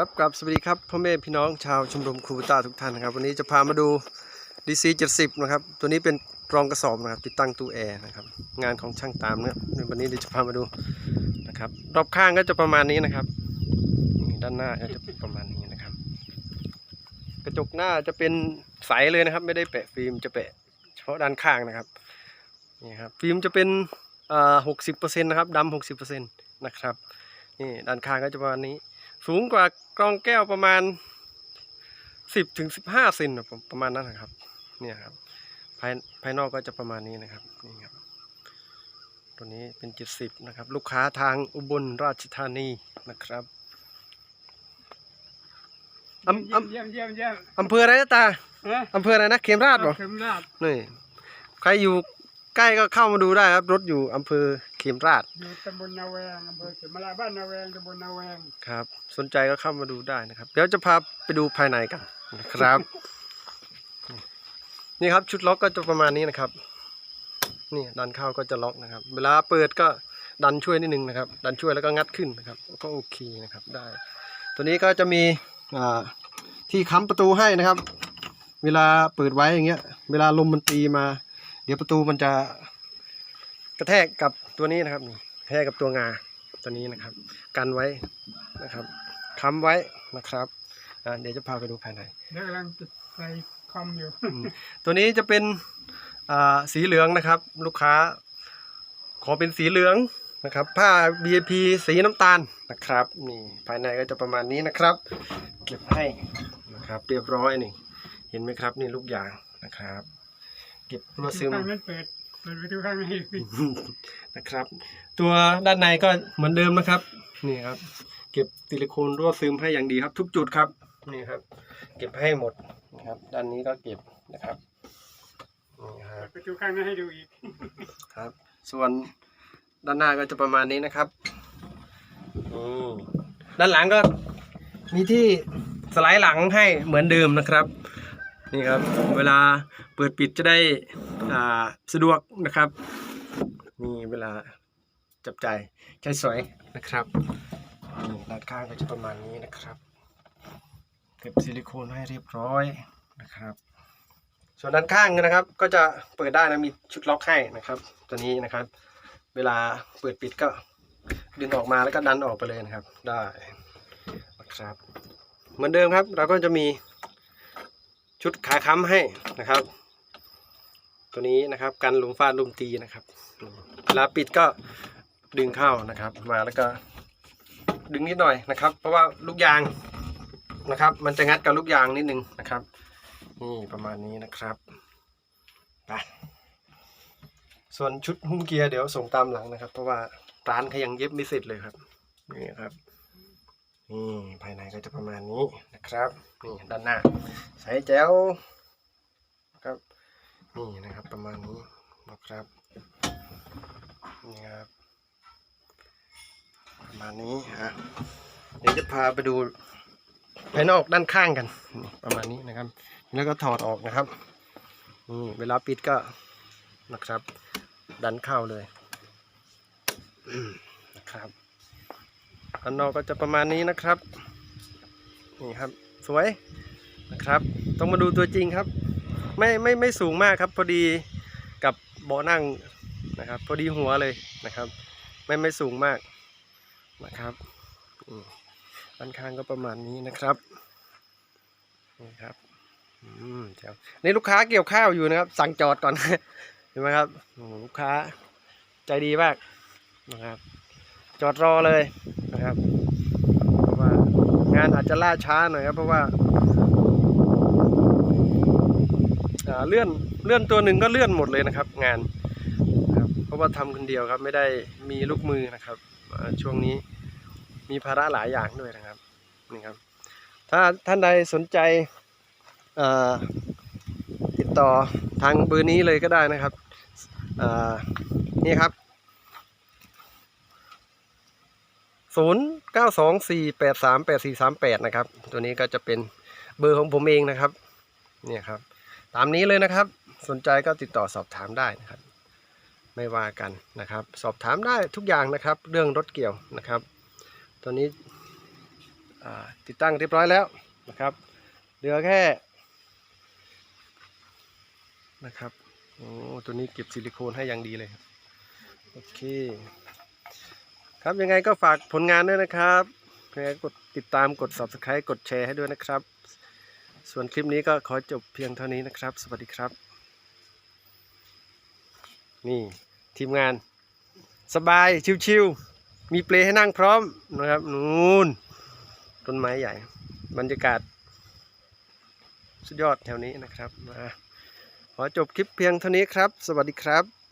ครับกับสวัสดีครับพ่อแม่พี่น้องชาวชมรมครูบุตาทุกท่านนะครับ วันนี้จะพามาดู DC 70 นะครับ ตัวนี้เป็นกรองกระสอบนะครับ ติดตั้งตู้แอร์นะครับ งานของช่างตามนะครับวันนี้เดี๋ยวจะพามาดูนะครับ รอบข้างก็จะประมาณนี้นะครับด้านหน้าก็จะประมาณนี้นะครับ กระจกหน้าจะเป็นใสเลยนะครับ ไม่ได้แปะฟิล์มจะแปะเฉพาะด้านข้างนะครับนี่ครับฟิล์มจะเป็นอ่าหกสิบเปอร์เซ็นต์นะครับดำหกสิบเปอร์เซ็นต์นะครับนี่ด้านข้างก็จะประมาณนี้ สูงกว่า กรองแก้วประมาณสิบถึงสิบห้าเซนนะผมประมาณนั้นนะครับ เนี่ยครับภายภายนอกก็จะประมาณนี้นะครับนี่ครับ ตัวนี้เป็นเจ็ดสิบนะครับ ลูกค้าทางอุบลราชธานีนะครับอำอำเยี่ยมเยี่ยมเยี่ยมอำเภออะไรนะตาเอ๊ะอำเภออะไรนะเขมราชเหรอเข็มราชนี่ใครอยู่ใกล้ก็เข้ามาดูได้ครับ รถอยู่อำเภอ เขมราชอยู่ตำบลนาแวงอำเภอเขมราชบ้านนาแวงตำบลนาแวงครับ สนใจก็เข้ามาดูได้นะครับ เดี๋ยวจะพาไปดูภายในกันนะครับ นี่ครับชุดล็อกก็จะประมาณนี้นะครับ นี่ดันเข้าก็จะล็อกนะครับ เวลาเปิดก็ดันช่วยนิดนึงนะครับ ดันช่วยแล้วก็งัดขึ้นนะครับ ก็โอเคนะครับได้ ตัวนี้ก็จะมีอ่าที่ค้ำประตูให้นะครับ เวลาเปิดไว้อย่างเงี้ย เวลาลมมันตีมา เดี๋ยวประตูมันจะ กระแทกกับตัวนี้นะครับนี่กระแทกกับตัวงาตัวนี้นะครับ กันไว้นะครับค้ำไว้นะครับอ่าเดี๋ยวจะพาไปดูภายในเดี๋ยวกำลังติดใส่คอมอยู่อืมตัวนี้จะเป็นอ่าสีเหลืองนะครับ ลูกค้า ขอเป็นสีเหลืองนะครับ ผ้า VIP สีน้ำตาลนะครับนี่ภายในก็จะประมาณนี้นะครับ เก็บให้นะครับ เรียบร้อยนี่ เห็นไหมครับนี่ลูกยางนะครับ เก็บรัวซึมข้างนั้นเปิดเปิดประตูข้างในปิดนะครับ ตัวด้านในก็เหมือนเดิมนะครับ นี่ครับ เก็บซิลิโคนรั่วซึมให้อย่างดีครับ ทุกจุดครับนี่ครับ เก็บให้หมดนะครับ ด้านนี้ก็เก็บนะครับนี่ครับประตูข้างนั้นให้ดูอีกครับ ส่วนด้านหน้าก็จะประมาณนี้นะครับอืมด้านหลังก็มีที่สไลด์หลังให้เหมือนเดิมนะครับ นี่ครับเวลาเปิดปิดจะได้สะดวกนะครับนี่เวลาจับใจใช้สอยนะครับด้านข้างก็จะประมาณนี้นะครับเก็บซิลิโคนให้เรียบร้อยนะครับ ส่วนด้านข้างนะครับ ก็จะเปิดได้นะมีชุดล็อกให้นะครับ ตัวนี้นะครับ เวลาเปิดปิดก็ดึงออกมาแล้วก็ดันออกไปเลยนะครับ ได้นะครับ เหมือนเดิมครับ เราก็จะมี ชุดขาค้ำให้นะครับ ตัวนี้นะครับกันลมฟาดลมตีนะครับเวลาปิดก็ดึงเข้านะครับ มาแล้วก็ดึงนิดหน่อยนะครับ เพราะว่าลูกยางนะครับ มันจะงัดกับลูกยางนิดนึงนะครับนี่ประมาณนี้นะครับไปส่วนชุดหุ้มเกียร์เดี๋ยวส่งตามหลังนะครับ เพราะว่าร้านเขายังเย็บไม่เสร็จเลยครับนี่ครับ นี่ภายในก็จะประมาณนี้นะครับนี่ด้านหน้าใส่แจ๋วครับนี่นะครับประมาณนี้นะครับนี่ครับประมาณนี้ฮะเดี๋ยวจะพาไปดูภายนอกด้านข้างกันประมาณนี้นะครับ แล้วก็ถอดออกนะครับนี่เวลาปิดก็นะครับ ดันเข้าเลยนะครับ ด้านนอกก็จะประมาณนี้นะครับ นี่ครับสวยนะครับ ต้องมาดูตัวจริงครับ ไม่ไม่ไม่สูงมากครับ พอดีกับเบาะนั่งนะครับ พอดีหัวเลยนะครับ ไม่ไม่สูงมากนะครับอืมด้านข้างก็ประมาณนี้นะครับนี่ครับอืมเจ้านี่ลูกค้าเกี่ยวข้าวอยู่นะครับ สั่งจอดก่อนเห็นไหมครับโอ้ลูกค้าใจดีมากนะครับ จอดรอเลยนะครับเพราะว่างานอาจจะล่าช้าหน่อยครับเพราะว่าเลื่อนเลื่อนตัวหนึ่งก็เลื่อนหมดเลยนะครับ งานนะครับเพราะว่าทำคนเดียวครับไม่ได้มีลูกมือนะครับช่วงนี้มีภาระหลายอย่างด้วยนะครับนี่ครับ ถ้าท่านใดสนใจติดต่อทางเบอร์นี้เลยก็ได้นะครับนี่ครับ 0924838438 นะครับ ตัวนี้ก็จะเป็นเบอร์ของผมเองนะครับ เนี่ยครับ ตามนี้เลยนะครับ สนใจก็ติดต่อสอบถามได้นะครับ ไม่ว่ากันนะครับ สอบถามได้ทุกอย่างนะครับ เรื่องรถเกี่ยวนะครับ ตัวนี้ติดตั้งเรียบร้อยแล้วนะครับ เหลือแค่นะครับ โอ้ ตัวนี้เก็บซิลิโคนให้อย่างดีเลย โอเค ครับยังไงก็ฝากผลงานด้วยนะครับยังไงกดติดตามกด subscribe กดแชร์ให้ด้วยนะครับ ส่วนคลิปนี้ก็ขอจบเพียงเท่านี้นะครับ สวัสดีครับ นี่ทีมงาน สบายชิวๆมีเปลให้นั่งพร้อมนะครับนู่นต้นไม้ใหญ่ บรรยากาศ สุดยอดแถวนี้นะครับมาขอจบคลิปเพียงเท่านี้ครับ สวัสดีครับ